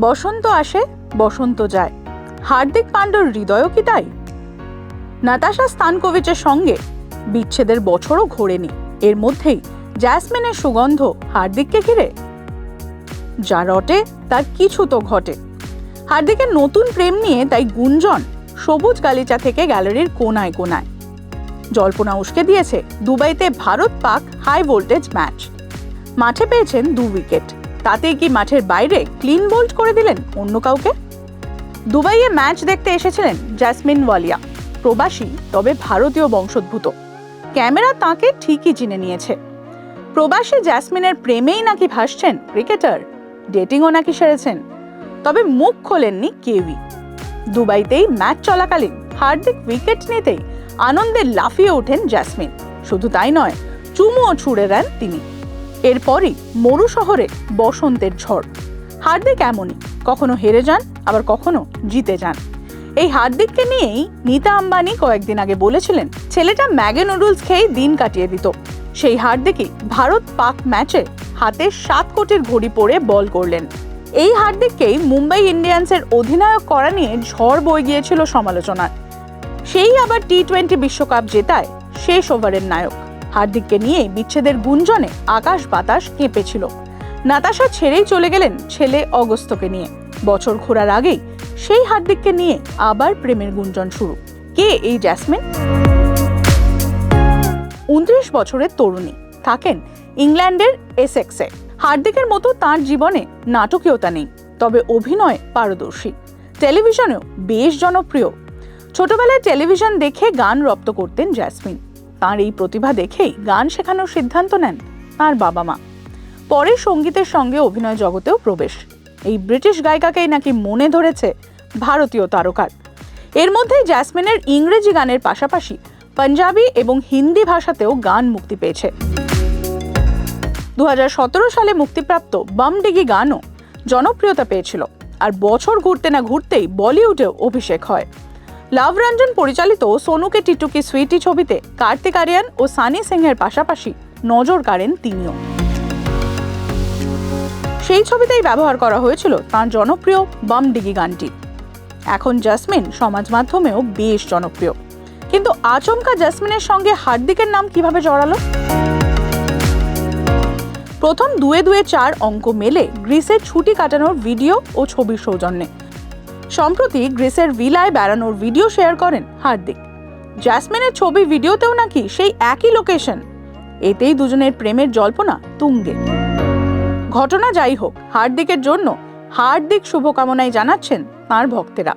বসন্ত আসে, বসন্ত যায়। হার্দিক পাণ্ডর হৃদয়ও কি তাই? নাতাশা স্তানকোভিচের সঙ্গে বিচ্ছেদের বছরও ঘোরেনি। এর মধ্যেই জ্যাসমিনের সুগন্ধ হার্দিককে ঘিরে। যা রটে, তার কিছু তো ঘটে। হার্দিকের নতুন প্রেম নিয়ে তাই গুঞ্জন সবুজ গালিচা থেকে গ্যালারির কোনায় কোনায়। জল্পনা উস্কে দিয়েছে, দুবাইতে Bharat Pak high voltage match. মাঠে পেয়েছেন দু উইকেট। তাতেই কি মাঠের বাইরে ক্লিন বোল্ড করে দিলেন অন্য কাউকে? দুবাইয়ে ম্যাচ দেখতে এসেছিলেন জ্যাসমিন ওয়ালিয়া প্রবাসী, তবে ভারতীয় বংশোদ্ভূত। ক্যামেরা তাকে ঠিকই চিনে নিয়েছে। প্রবাসী জ্যাসমিনের প্রেমেই নাকি ভাসছেন ক্রিকেটার ডেটিংও নাকি সেরেছেন, তবে মুখ খোলেননি কেউই। দুবাইতেই ম্যাচ চলাকালীন হার্দিক উইকেট নিতেই আনন্দে লাফিয়ে ওঠেন জ্যাসমিন শুধু তাই নয়, চুমুও ছুড়ে দেন তিনি। এরপরই মরু শহরে বসন্তের ঝড়। হার্দিক এমনই, কখনো হেরে যান, আবার কখনো জিতে যান। এই হার্দিককে নিয়েই নীতা আম্বানি কয়েকদিন আগে বলেছিলেন, ছেলেটা ম্যাগে নুডলস খেয়েই দিন কাটিয়ে দিত। সেই হার্দিকই ভারত পাক ম্যাচে হাতে সাত কোটির ঘড়ি পরে বল করলেন। এই হার্দিককেই মুম্বাই ইন্ডিয়ান্সের অধিনায়ক করা নিয়ে ঝড় বয়ে গিয়েছিল সমালোচনার। সেই আবার টি টোয়েন্টি বিশ্বকাপ জেতায় শেষ ওভারের নায়ক। হার্দিককে নিয়ে বিচ্ছেদের গুঞ্জনে আকাশ বাতাস কেঁপেছিল। নাতাশা ছেড়েই চলে গেলেন ছেলে অগস্তকে নিয়ে। বছর ঘোরার আগেই সেই হার্দিককে নিয়ে আবার প্রেমের গুঞ্জন শুরু। কে এই জ্যাসমিন? উনত্রিশ বছরের তরুণী। থাকেন ইংল্যান্ডের এসেক্সে। হার্দিকের মতো তার জীবনে নাটকীয়তা নেই, তবে অভিনয় পারদর্শী। টেলিভিশনেও বেশ জনপ্রিয়। ছোটবেলায় টেলিভিশন দেখে গান রপ্ত করতেন জ্যাসমিন। তার এই প্রতিভা দেখেই গান শেখানোর সিদ্ধান্ত নেন তার বাবা মা। পরে সঙ্গীতের সঙ্গে অভিনয় জগতেও প্রবেশ। এই ব্রিটিশ গায়িকাকেই নাকি মনে ধরেছে ভারতীয় তারকার। এর মধ্যে জ্যাসমিনের ইংরেজি গানের পাশাপাশি পাঞ্জাবি এবং হিন্দি ভাষাতেও গান মুক্তি পেয়েছে। দু হাজার সতেরো সালে মুক্তিপ্রাপ্ত বাম ডিগি গানও জনপ্রিয়তা পেয়েছিল। আর বছর ঘুরতে না ঘুরতেই বলিউডেও অভিষেক হয়। লাভ রঞ্জন পরিচালিত সোনুকে টিটুকি সুইটি ছবিতে কার্তিক আরিয়ান ও সানি সিংহের পাশাপাশি নজর কাড়েন তিনিও। সেই ছবিতেই ব্যবহার করা হয়েছিল তাঁর জনপ্রিয় বাম ডিগি গানটি। এখন জাসমিন সমাজ মাধ্যমেও বেশ জনপ্রিয়। কিন্তু আচমকা জাসমিনের সঙ্গে হার্দিকের নাম কীভাবে জড়ালো? প্রথম দুয়ে দুয়ে চার অঙ্ক মেলে গ্রিসে ছুটি কাটানোর ভিডিও ও ছবির সৌজন্যে। সম্প্রতি গ্রেসের ভিলায় বেড়ানোর ভিডিও শেয়ার করেন হার্দিক। জ্যাসমিনের ছবি ভিডিওতেও নাকি সেই একই লোকেশন। এতেই দুজনের প্রেমের জল্পনা তুঙ্গে। ঘটনা যাই হোক, হার্দিকের জন্য হার্দিক শুভকামনায় জানাচ্ছেন তাঁর ভক্তেরা।